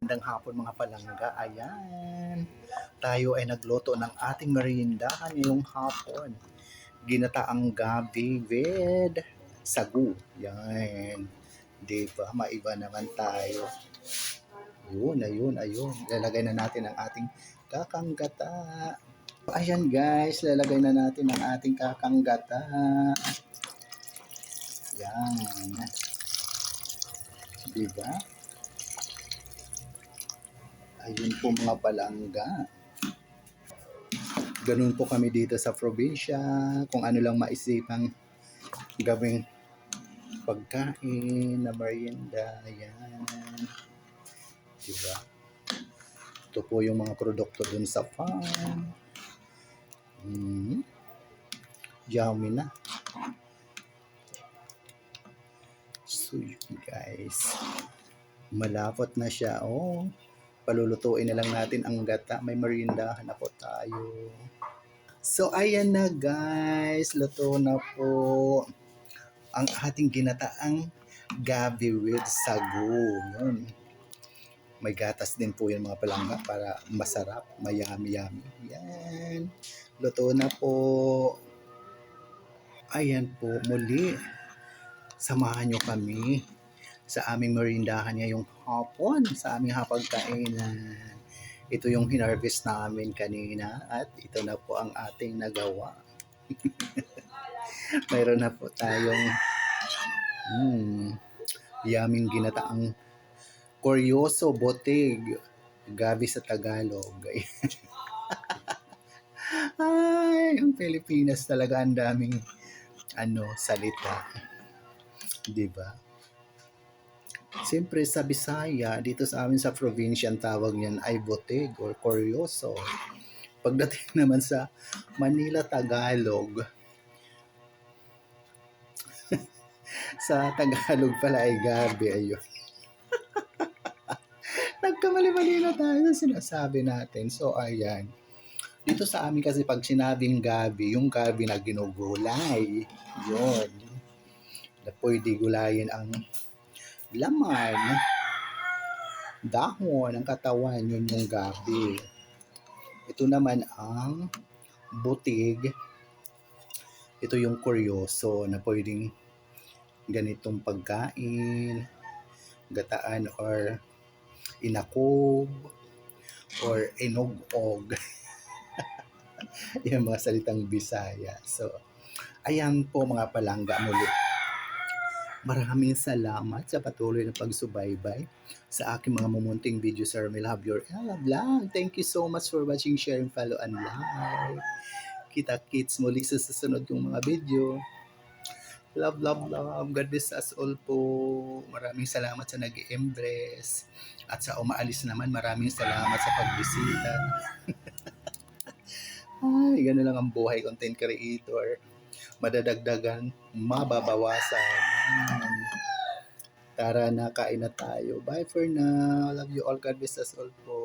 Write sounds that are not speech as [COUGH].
Magandang hapon mga palangga. Ayan. Tayo ay nagluto ng ating meriendahan ngayong hapon. Ginataang gabi with sagu. Yan. Di ba? Maiba naman tayo. Yun, ayun, ayun. Lalagay na natin ang ating kakanggata. Ayan guys, lalagay na natin ang ating kakanggata. Yan. Di ba? Ayun po mga palangga. Ganun po kami dito sa probinsya. Kung ano lang maisipang gawing pagkain na merienda. Ayan. Diba? Ito po yung mga produkto dun sa farm. Mm. Yummy na. So yun guys. Malapot na siya. Oh palulutuin na lang natin ang gata. May merindahan na po tayo. So, ayan na guys. Luto na po ang ating ginataang gabi with sagu. Yun. May gatas din po yung mga palangga para masarap, mayami-yami. Yan. Luto na po. Ayan po, muli. Samahan nyo kami sa aming merindahan ngayong hapon, sa aming hapagkainan. Ito yung hinarvest namin kanina at ito na po ang ating nagawa. [LAUGHS] Mayroon na po tayong hmm, yaming ginataang koryoso botig gabi sa Tagalog. [LAUGHS] Ay, ang Pilipinas talaga ang daming ano salita. 'Di ba? Siyempre sa Bisaya, dito sa amin sa probinsya, ang tawag niyan ay botig or koryoso. Pagdating [LAUGHS] naman sa Manila, Tagalog, [LAUGHS] sa Tagalog pala ay gabi, ayun. [LAUGHS] Nagkamali-mali na tayo sa sinasabi natin. So, ayan. Dito sa amin kasi pag sinabing gabi, yung gabi na ginugulay, yun. Na pwede gulayin ang laman, dahon, ang katawan, yun yung gabi. Ito naman ang butig. Ito yung kuryoso na pwedeng ganitong pagkain, gataan or inakob or inugog. [LAUGHS] yung mga salitang Bisaya. So, ayan po mga palangga muli. Maraming salamat sa patuloy na pagsubaybay sa aking mga mumunting video sa Ramil Have Your Ella Vlog. Thank you so much for watching, sharing, follow, and like. Kita-kits muli sa susunod kong mga video. Love, love, love. God bless us all po. Maraming salamat sa nag embrace At sa umaalis naman, maraming salamat sa pagbisita. [LAUGHS] Ay, gano'n lang ang buhay content creator madadagdagan, mababawasan. Tara na, kain na tayo. Bye for now. Love you all. God bless us all po.